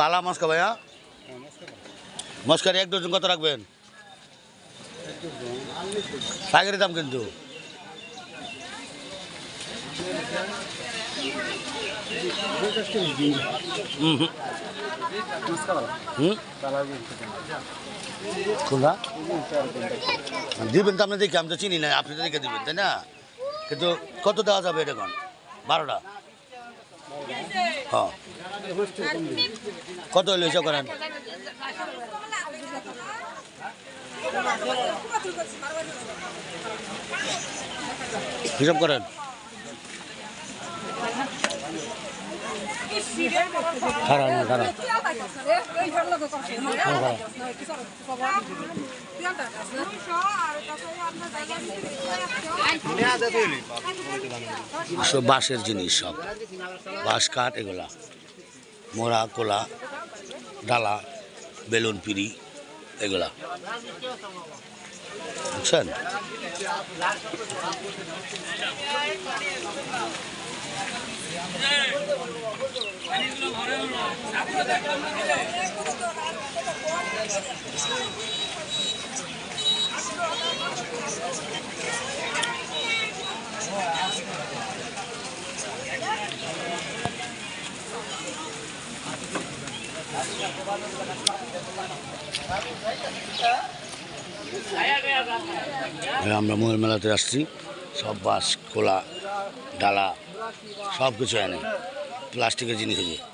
বালা মাছ ভাইয়া? মস্কারি এক ডজন কত রাখবেন? পাইকারি দাম কিন্তু। হুম। হুম? দিবেন তো আপনি দেখি, আমি তো চিনি না, আপনি তো দেখে দিবেন, তাই না? কিন্তু কত দেওয়া যাবে এটা এখন? বারোটা? হ্যাঁ। কত হলে করেন হিসাব করেন। খারাপ না সব বাঁশের জিনিস সব। বাঁশ কাঠ এগুলা। মোড়া, কোলা, ডালা, বেলুন, পিড়ি এগুলা। বুঝছেন? আমরা ময়ূর মেলাতে আসছি। সব বাঁশ খোলা ডালা সব কিছু এনে। প্লাস্টিকের জিনিস হয়েছে